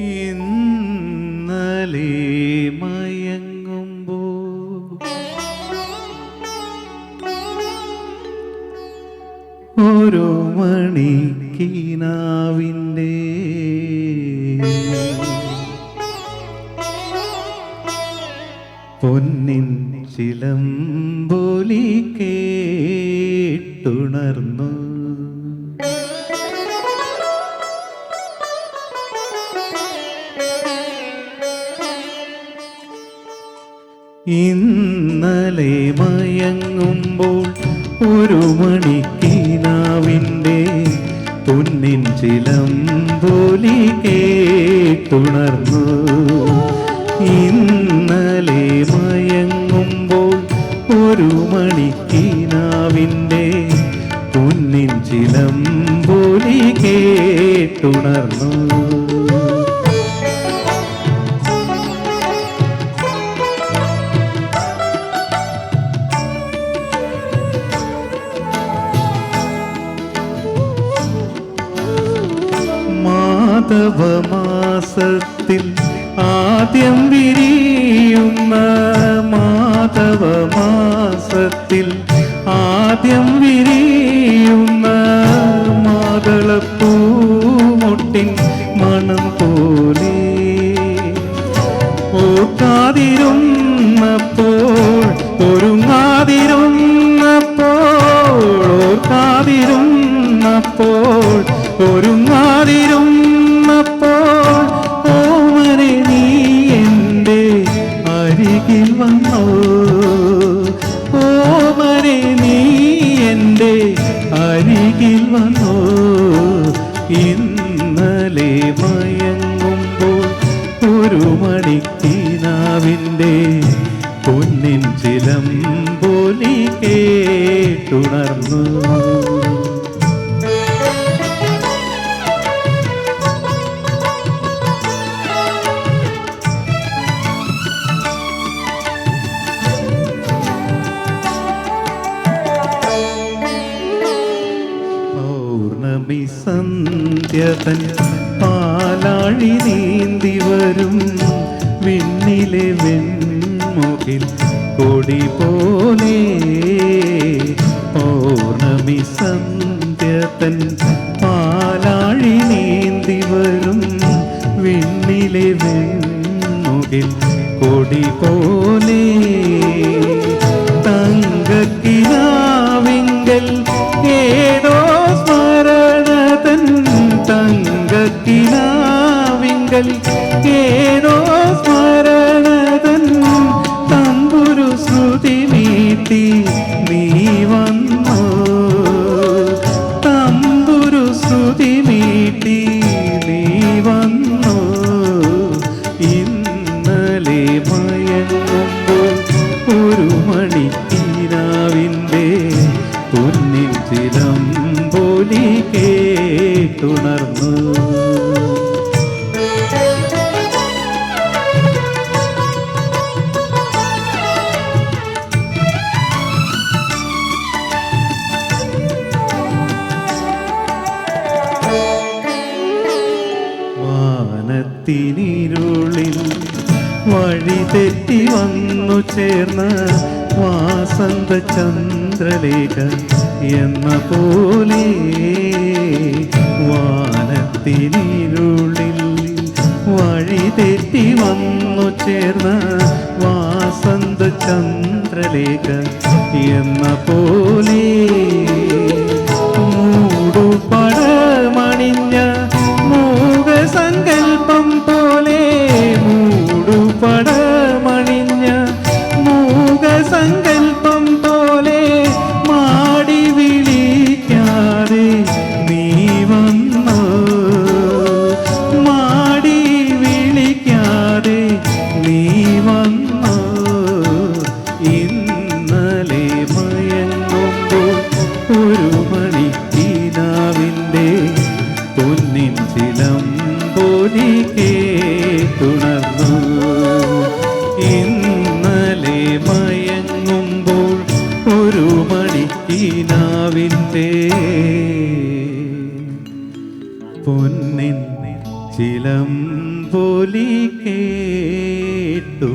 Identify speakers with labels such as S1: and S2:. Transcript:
S1: ഇന്നലെ മയങ്ങുമ്പോ ഒരു മണിക്കിനാവിന്റെ പൊന്നിൻ ചിലമ്പൊലി കേട്ടുണർന്നു. ഇന്നലെ മയങ്ങുമ്പോൾ ഒരു മണിക്കിനാവിന്റെ ചിലം ചിലമ്പൊലി കേട്ടുണർന്നു. ഇന്നലെ മയങ്ങുമ്പോൾ ഒരു മണിക്കിനാവിന്റെ ചിലം ചിലമ്പൊലി കേട്ടുണർന്നു. മാധവമാസത്തിൽ ആദ്യം വിരിയുന്ന മാധവമാസത്തിൽ ആദ്യം വിരിയുന്ന മാതളപ്പൂമൊട്ടിൻ മണം പോലെ ഓർക്കാതിരുന്നപ്പോൾ ഒരുങ്ങാതിരുന്നപ്പോൾ അരികിൽ വന്നോ. ഇന്നലെ മയങ്ങുമ്പോൾ ഒരു മണിക്കീനാവിന്റെ പൊന്നിൻ ചിലം പോലി കേട്ടുണർന്നു. പൗർണമി സന്ധ്യതൻ പാലാഴി നീന്തി വരും വിണ്ണിലെ വെൺമുകിൽ കൊടി പോലെ. പൗർണമി സന്ധ്യതൻ പാലാഴി നീന്തി വരും വിണ്ണിലെ വെൺമുകിൽ കൊടി പോലെ. തങ്കക്കിനാവിങ്കൽ ഏതോ ഏതോ സ്മരണതൻ തമ്പുരു ശ്രുതി നീട്ടി നീ വന്നു. തമ്പുരു ശ്രുതി നീട്ടി നീ വന്നു. ഇന്നലെ മയങ്ങുമ്പോൾ ഒരു മണിക്കിനാവിന്റെ പൊന്നിൻ ചിലമ്പൊലി കേട്ടുണർന്നു. വാനത്തിനിരുളിൽ വഴി തെറ്റി വന്നു ചേർന്ന വാസന്ത ചന്ദ്രലേഖ എന്ന പോലെ വാനത്തിനിരുളിൽ വഴി തെറ്റി വന്നു ചേർന്ന വാസന്ത ചന്ദ്രലേഖ എന്ന പോലെ മൂടുപടമണിഞ്ഞ പൊന്നിൻ തുണർന്നു ഇന്നലെ മയങ്ങുമ്പോൾ ഒരു മണിക്കിനാവിന്റെ പൊന്നിൻ ചിലംബോലി കേട്ടുണർന്നു.